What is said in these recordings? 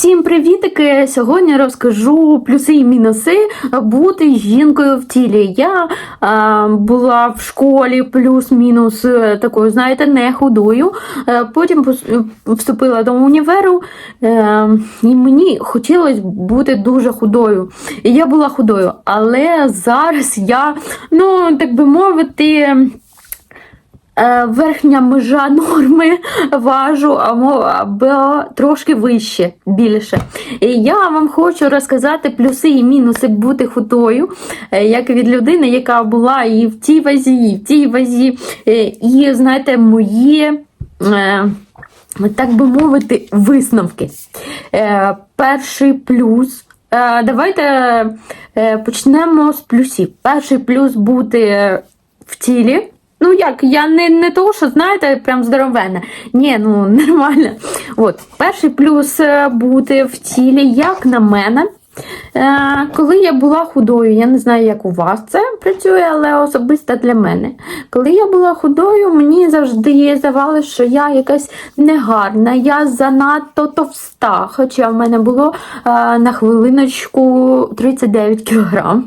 Всім привітики! Сьогодні розкажу плюси і мінуси бути жінкою в тілі. Я а, була в школі плюс-мінус е, такою, знаєте, не худою. Е, Потім вступила до універу, е, і мені хотілося бути дуже худою. І я була худою, але зараз я, ну так би мовити. Е, Верхня межа норми важу або, трошки вище, більше. І я вам хочу розказати плюси і мінуси бути худою, е, як від людини, яка була і в тій вазі, і в тій вазі. Е, І знаєте, мої. Так би мовити, висновки. Перший плюс. Давайте почнемо з плюсів. Перший плюс бути в тілі. Ну як, я не, не того, що знаєте, прям здоровенна. Ні, ну нормально. От, перший плюс е, бути в тілі, як на мене. Е, коли я була худою, я не знаю, як у вас це працює, але особисто для мене. Коли я була худою, мені завжди здавалося, що я якась негарна, я занадто товста. Хоча в мене було е, на хвилиночку 39 кілограм.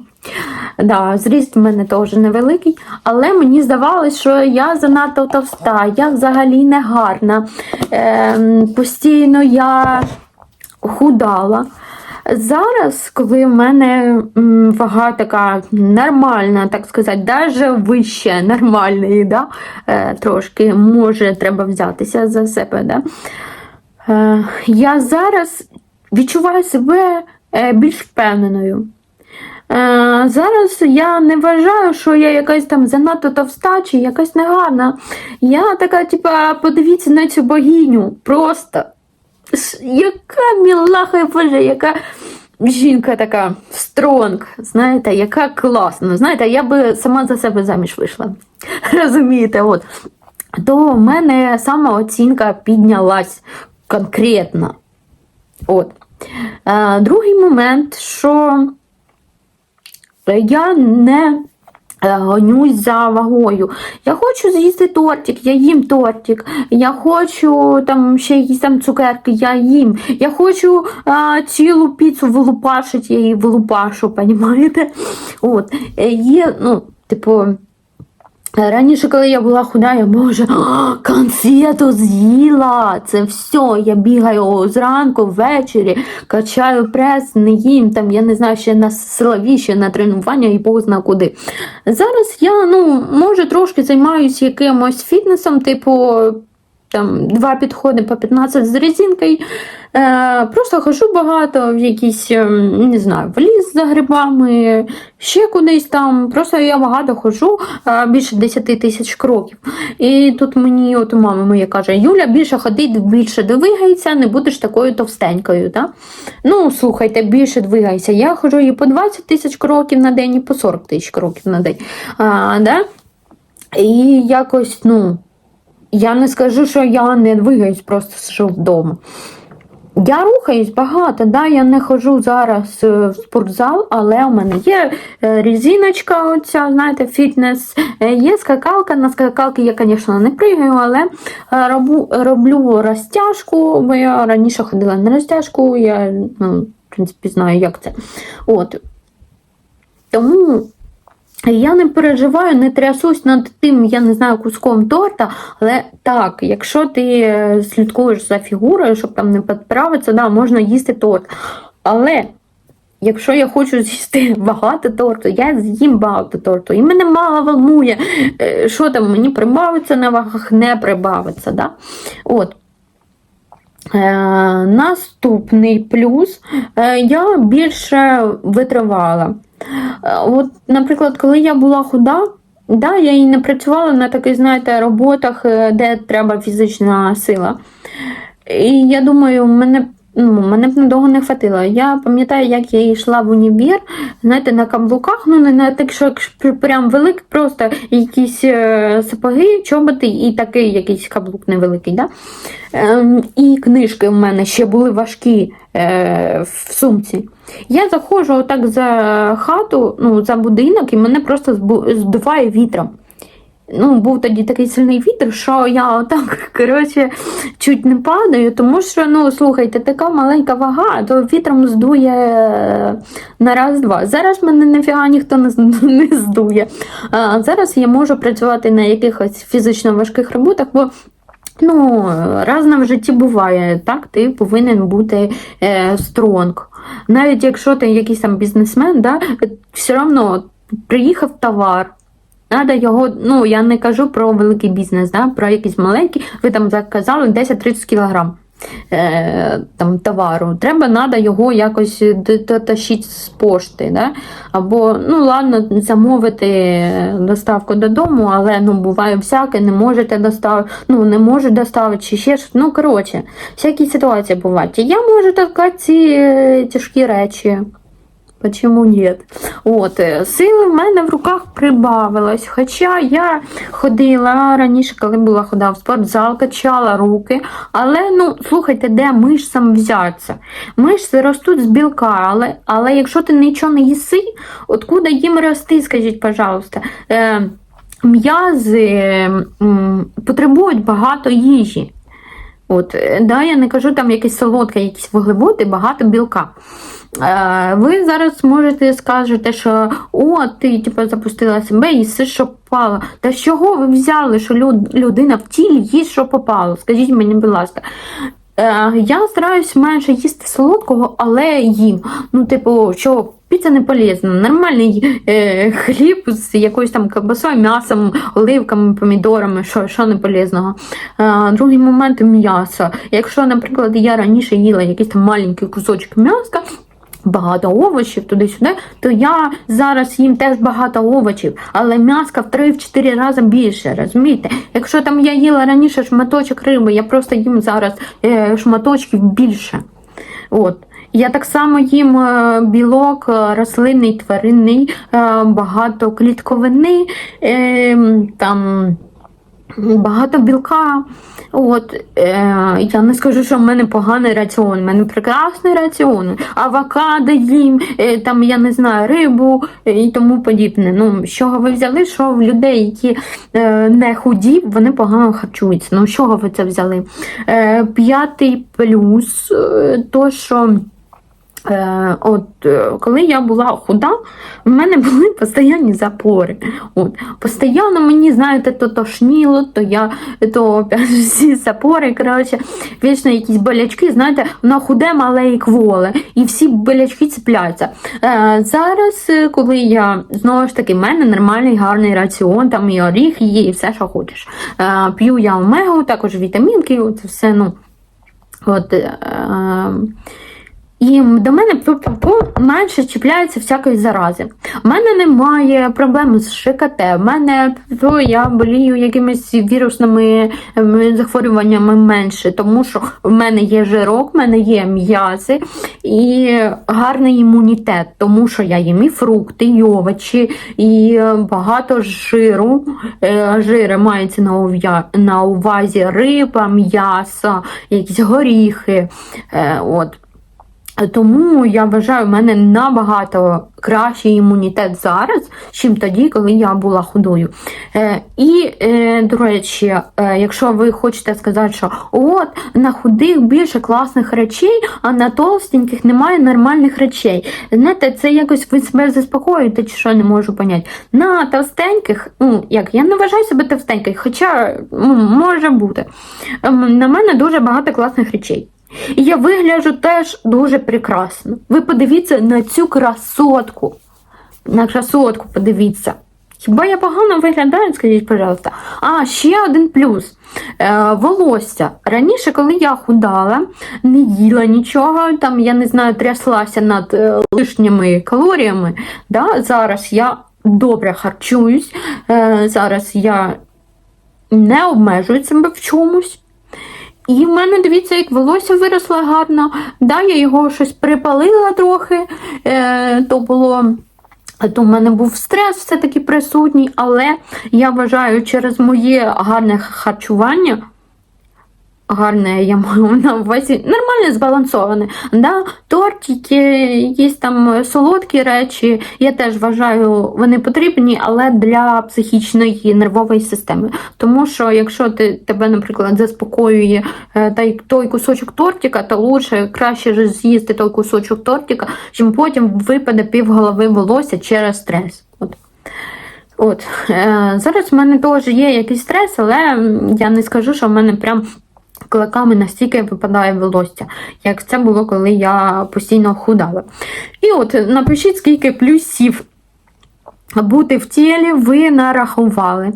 Да, зріст в мене теж невеликий, але мені здавалось, що я занадто товста, я взагалі не гарна. Ем, постійно я худала. Зараз, коли в мене вага така нормальна, так сказати, навіть вище нормальної, да? е, трошки може треба взятися за себе. Да? Е, я зараз відчуваю себе е, більш впевненою. Е, Зараз я не вважаю, що я якась там занадто товста чи якась негарна. Я така, типа, подивіться на цю богиню. Просто яка мілаха, боже, яка жінка така стронг, знаєте, яка класна. Знаєте, я би сама за себе заміж вийшла. Розумієте, от. То в мене самооцінка піднялась конкретно. От. Е, другий момент, що я не е, гонюсь за вагою. Я хочу з'їсти тортик, я їм тортик. Я хочу там ще якісь там цукерки, я їм. Я хочу а, цілу піцу вилупашити, я її вилупашу, розумієте? От. Е, Є, ну, типу. Раніше, коли я була худа, я боже, конфету з'їла. Це все. Я бігаю зранку, ввечері, качаю прес, не їм там, я не знаю, ще на силові, ще на тренування і позна куди. Зараз я, ну, може, трошки займаюся якимось фітнесом, типу. Там два підходи по 15 з резинкою. Е, просто хожу багато в якісь, ем, не знаю, в ліс за грибами, ще кудись там. Просто я багато ходжу, е, більше 10 тисяч кроків. І тут мені от мама моя каже: Юля, більше ходить, більше двигається, не будеш такою товстенькою. Да? Ну, слухайте, більше двигайся. Я ходжу і по 20 тисяч кроків на день, і по 40 тисяч кроків на день. А, да? І якось, ну. Я не скажу, що я не двигаюсь, просто сижу вдома. Я рухаюсь багато, да, я не ходжу зараз е, в спортзал, але у мене є е, резиночка, оця, знаєте, фітнес, е, є скакалка. На скакалки я, звісно, не пригаю, але роблю, роблю розтяжку, бо я раніше ходила на розтяжку, я ну, в принципі знаю, як це. От. Тому я не переживаю, не трясусь над тим, я не знаю, куском торта, але так, якщо ти е, слідкуєш за фігурою, щоб там не підправитися, да, можна їсти торт. Але якщо я хочу з'їсти багато торту, я з'їм багато торту. І мене мало волнує, е, що там мені прибавиться на вагах, не прибавиться. Да? От. Е, наступний плюс е, я більше витривала. Е, От, наприклад, коли я була худа, да, я і не працювала на таких, знаєте, роботах, де треба фізична сила. І я думаю, мене, ну, мене б надовго не хватило. Я пам'ятаю, як я йшла в універ, знаєте, на каблуках, ну не на так, що прям велик, просто якісь е, сапоги, чоботи і такий якийсь каблук невеликий. Да? Ем, і книжки в мене ще були важкі е, в сумці. Я заходжу отак за хату, ну, за будинок, і мене просто здуває вітром. Ну, був тоді такий сильний вітер, що я отак, коротше, чуть не падаю, тому що, ну, слухайте, така маленька вага, то вітром здує е, на раз-два. Зараз мене нафіга ніхто не, здує. А зараз я можу працювати на якихось фізично важких роботах, бо Ну, раз в житті буває, так, ти повинен бути е, стронг. Навіть якщо ти якийсь там бізнесмен, да, все одно приїхав товар. Надо його, ну я не кажу про великий бізнес, да, про якийсь маленький, ви там заказали 10-30 кілограм е, там, товару. Треба надо його якось дотащити з пошти. Да? Або, ну ладно, замовити доставку додому, але ну, буває всяке, не можете доставити, ну не можуть доставити, чи ще ж. Ну, коротше, всякі ситуації бувають. Я можу таскати ці е, тяжкі речі. Почему нет? От, е, сили в мене в руках прибавилось. Хоча я ходила раніше, коли була хода в спортзал, качала руки. Але ну, слухайте, де мишцям взяться? Мишці ростуть з білка, але, але якщо ти нічого не їси, откуда їм рости, скажіть, пожалуйста. Е, м'язи потребують багато їжі. От, е, да, я не кажу там якесь солодке, якісь вуглеводи, багато білка. Е, ви зараз можете скажете, що о, ти типу, запустила себе і все, що попало. Та з чого ви взяли, що люд- людина в тілі їсть, що попало? Скажіть мені, будь ласка. Е, я стараюсь менше їсти солодкого, але їм. Ну, типу, що піца не полезна. Нормальний е, хліб з якоюсь там ковбасою, м'ясом, оливками, помідорами, що, що не полезного. Е, другий момент м'ясо. Якщо, наприклад, я раніше їла якийсь там маленький кусочок м'яска. Багато овочів туди-сюди, то я зараз їм теж багато овочів, але м'яска в 3-4 рази більше, розумієте? Якщо там я їла раніше шматочок риби, я просто їм зараз е, шматочків більше. От. Я так само їм е, білок е, рослинний, тваринний, е, багато клітковини, е, там багато білка. От, е, я не скажу, що в мене поганий раціон, в мене прекрасний раціон. Авокадо їм, е, там, я не знаю, рибу е, і тому подібне. Ну, з чого ви взяли, що в людей, які е, не худі, вони погано харчуються. Ну, з чого ви це взяли? Е, п'ятий плюс, е, то, що. Е, от, е, коли я була худа, в мене були постійні запори. От, постійно мені, знаєте, то тошніло, то я то опять всі запори. Коротше, вічно якісь болячки, знаєте, воно худе, мале і кволе, і всі болячки цепляються. Е, зараз, е, коли я знову ж таки, в мене нормальний гарний раціон, там і оріх є, і все, що хочеш. Е, п'ю я омегу, також вітамінки, це все, ну. От, е, і до мене по менше чіпляється всякої зарази. У мене немає проблем з ШКТ, в мене то я болію якимись вірусними ем, захворюваннями менше, тому що в мене є жирок, в мене є м'язи і гарний імунітет, тому що я їм і фрукти, і овочі, і е, багато жиру. Е, Жири мається на увазі риба, м'ясо, якісь горіхи. Е, От. Тому я вважаю, в мене набагато кращий імунітет зараз, чим тоді, коли я була худою. Е, і, е, до речі, е, якщо ви хочете сказати, що от на худих більше класних речей, а на толстеньких немає нормальних речей. Знаєте, це якось ви себе заспокоюєте, чи що не можу поняти. На товстеньких, ну як я не вважаю себе товстенькою, хоча ну, може бути. Ем, На мене дуже багато класних речей. І я вигляджу теж дуже прекрасно. Ви подивіться на цю красотку. На красотку подивіться. Хіба я погано виглядаю, скажіть, пожалуйста. А, ще один плюс. Е, волосся. Раніше, коли я худала, не їла нічого, там, я не знаю, тряслася над е, лишніми калоріями. Да? Зараз я добре харчуюсь, е, зараз я не обмежую себе в чомусь. І в мене, дивіться, як волосся виросло гарно. Да, я його щось припалила трохи, е, то було. То в мене був стрес все-таки присутній, але я вважаю, через моє гарне харчування гарне, я маю на увазі нормально збалансоване. Да? Тортики, якісь там солодкі речі, я теж вважаю, вони потрібні, але для психічної нервової системи. Тому що якщо ти тебе, наприклад, заспокоює е, той, той кусочок тортика, то лучше краще ж з'їсти той кусочок тортика, чим потім випаде півголови волосся через стрес. От. От е, зараз в мене теж є якийсь стрес, але я не скажу, що в мене прям кликами настільки випадає волосся, як це було, коли я постійно худала. І от напишіть, скільки плюсів бути в тілі ви нарахували. Е,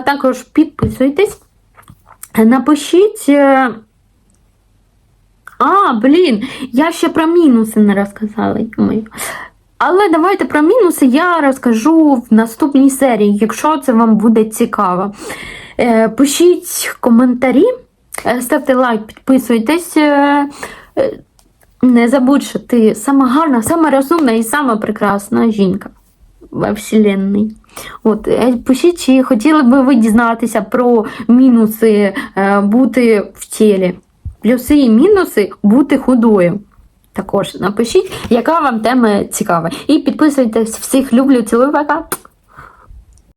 також підписуйтесь, напишіть. е, А, блін, я ще про мінуси не розказала. Але давайте про мінуси я розкажу в наступній серії, якщо це вам буде цікаво. Е, пишіть коментарі, ставте лайк, підписуйтесь. е, е, Не забудь, що ти сама гарна, сама розумна і сама прекрасна жінка во Вселенной. От, е, пишіть, чи хотіли би ви дізнатися про мінуси е, бути в тілі. Плюси і мінуси бути худою. Також напишіть, яка вам тема цікава. І підписуйтесь всіх люблю, цілую, пока!